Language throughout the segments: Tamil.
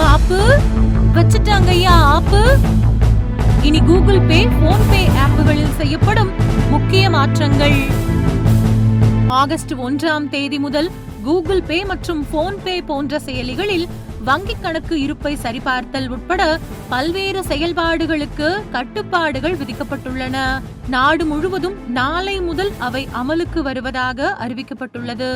பாப்பு வச்சுட்டாங்க ஐயா ஆப்பு? இனி கூகுள் பே போன் பே ஆப்புகளில் செய்யப்படும் முக்கிய மாற்றங்கள். ஆகஸ்ட் ஒன்றாம் தேதி முதல் கூகுள் பே மற்றும் போன்பே போன்ற செயலிகளில் வங்கிக் கணக்கு இருப்பை சரிபார்த்தல் உட்பட பல்வேறு செயல்பாடுகளுக்கு கட்டுப்பாடுகள் விதிக்கப்பட்டுள்ளன. நாடு முழுவதும் நாளை முதல் அவை அமலுக்கு வருவதாக அறிவிக்கப்பட்டுள்ளது.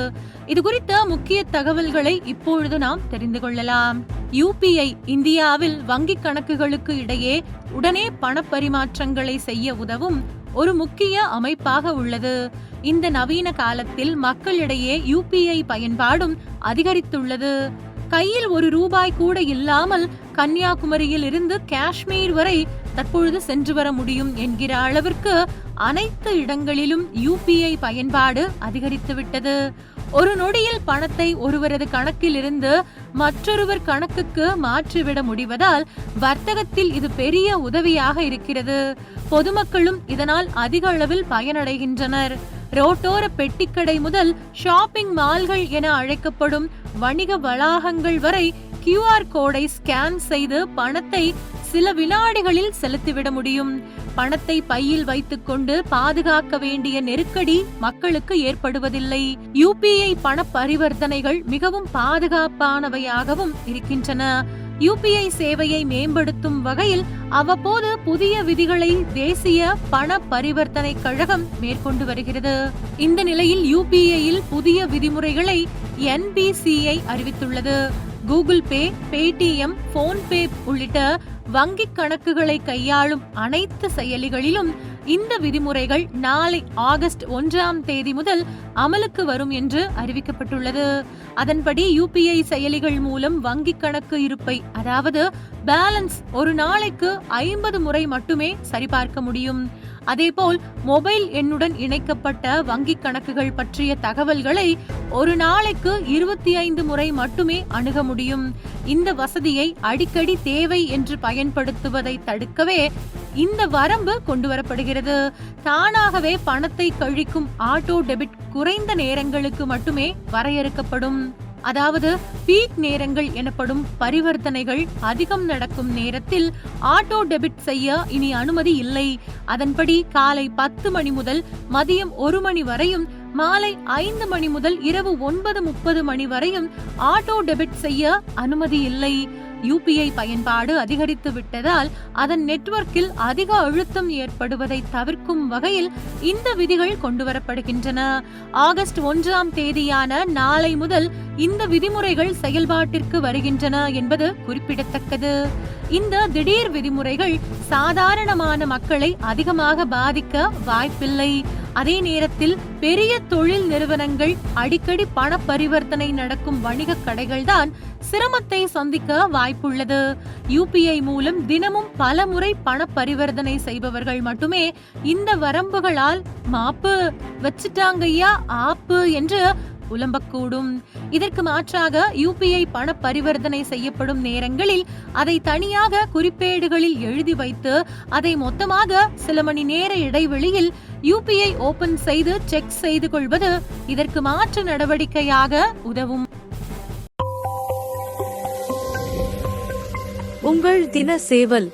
இது குறித்த முக்கிய தகவல்களை இப்பொழுது நாம் தெரிந்து கொள்ளலாம். யூபிஐ இந்தியாவில் வங்கிக் கணக்குகளுக்கு இடையே உடனே பணப்பரிமாற்றங்களை செய்ய உதவும் ஒரு முக்கிய அமைப்பாக உள்ளது. இந்த நவீன காலத்தில் மக்களிடையே யூபிஐ பயன்பாடும் அதிகரித்துள்ளது. கையில் ஒரு ரூபாய் கூட இல்லாமல் கன்னியாகுமரியில் இருந்து காஷ்மீர் வரை தற்பொழுது சென்று வர முடியும் என்கிற அளவிற்கு அனைத்து இடங்களிலும் யூபிஐ பயன்பாடு அதிகரித்துவிட்டது. ஒரு நொடியில் பணத்தை ஒருவரது கணக்கில் இருந்து மற்றொருவர் கணக்குக்கு மாற்றிவிட முடிவதால் வர்த்தகத்தில் இது பெரிய உதவியாக இருக்கிறது. பொதுமக்களும் இதனால் அதிக அளவில் பயனடைகின்றனர். ரோட்டோர பெட்டிக்கடை முதல் ஷாப்பிங் மால்கள் என அழைக்கப்படும் வணிக வளாகங்கள் வரை கியூஆர் கோடை ஸ்கேன் செய்து பணத்தை சில வினாடிகளில் செலுத்திவிட முடியும். பணத்தை பையில் வைத்துக்கொண்டு பாதுகாக்க வேண்டிய நெருக்கடி மக்களுக்கு ஏற்படுவதில்லை. யூபிஐ பண பரிவர்த்தனைகள் மிகவும் பாதுகாப்பானவையாகவும் இருக்கின்றன. யூபிஐ சேவையை மேம்படுத்தும் வகையில் அவ்வப்போது புதிய விதிகளை தேசிய பண பரிவர்த்தனை கழகம் மேற்கொண்டு வருகிறது. இந்த நிலையில் யூபிஐயில் புதிய விதிமுறைகளை என்பிசிஐ அறிவித்துள்ளது. கூகுள் பே பேடிஎம் போன்பே உள்ளிட்ட வங்கிக் கணக்குகளை கையாளும் அனைத்து செயலிகளிலும் இந்த விதிமுறைகள் நாளை ஆகஸ்ட் ஒன்றாம் தேதி முதல் அமலுக்கு வரும் என்று அறிவிக்கப்பட்டுள்ளது. அதன்படி யூபிஐ செயலிகள் மூலம் வங்கிக் கணக்கு இருப்பை அதாவது பேலன்ஸ் ஒரு நாளைக்கு ஐம்பது முறை மட்டுமே சரிபார்க்க முடியும். அதேபோல் மொபைல் எண்ணுடன் இணைக்கப்பட்ட வங்கிக் கணக்குகள் பற்றிய தகவல்களை ஒரு நாளைக்கு இருபத்தி ஐந்து முறை மட்டுமே அணுக முடியும். இந்த வசதியை அடிக்கடி தேவை என்று பயன்படுத்துவதை தடுக்கவே இந்த வரம்பு கொண்டு வரப்படுகிறது தானாகவே பணத்தை கழிக்கும் ஆட்டோ டெபிட் குறைந்த நேரங்களுக்கு மட்டுமே வரையறுக்கப்படும். அதாவது பீக் நேரங்கள் எனப்படும் பரிவர்த்தனைகள் அதிகம் நடக்கும் நேரத்தில் ஆட்டோ டெபிட் செய்ய இனி அனுமதி இல்லை. அதன்படி காலை பத்து மணி முதல் மதியம் ஒரு மணி வரையும் மாலை ஐந்து மணி முதல் இரவு ஒன்பது முப்பது மணி வரையும் ஆட்டோ டெபிட் செய்ய அனுமதி இல்லை. யூபிஐ பயன்பாடு அதிகரித்து விட்டதால் அதன் நெட்வொர்க்கில் அதிக அழுத்தம் ஏற்படுவதை தவிர்க்கும் வகையில் இந்த விதிகள் கொண்டுவரப்படுகின்றன. ஆகஸ்ட் ஒன்றாம் தேதியான நாளை முதல் இந்த விதிமுறைகள் செயல்பாட்டிற்கு வருகின்றன என்பது குறிப்பிடத்தக்கது. இந்த திடீர் விதிமுறைகள் சாதாரணமான மக்களை அதிகமாக பாதிக்க வாய்ப்பில்லை. அதே நேரத்தில் பெரிய தொழில் நிறுவனங்கள் அடிக்கடி பண பரிவர்த்தனை நடக்கும் வணிக கடைகள்தான் சிரமத்தை சந்திக்க வாய்ப்புள்ளது. யூபிஐ மூலம் தினமும் பல முறை பண பரிவர்த்தனை செய்பவர்கள் மட்டுமே இந்த வரம்புகளால் மாப்பு வச்சுட்டாங்கய்யா ஆப்பு என்று புலம்பக்கூடும் இதற்கு மாற்றாக யூபிஐ பண பரிவர்த்தனை செய்யப்படும் நேரங்களில் அதை தனியாக குறிப்பேடுகளில் எழுதி வைத்து அதை மொத்தமாக சில மணி நேர இடைவெளியில் யூபிஐ ஓபன் செய்து செக் செய்து கொள்வது இதற்கு மாற்று நடவடிக்கையாக உதவும். உங்கள் தின சேவல்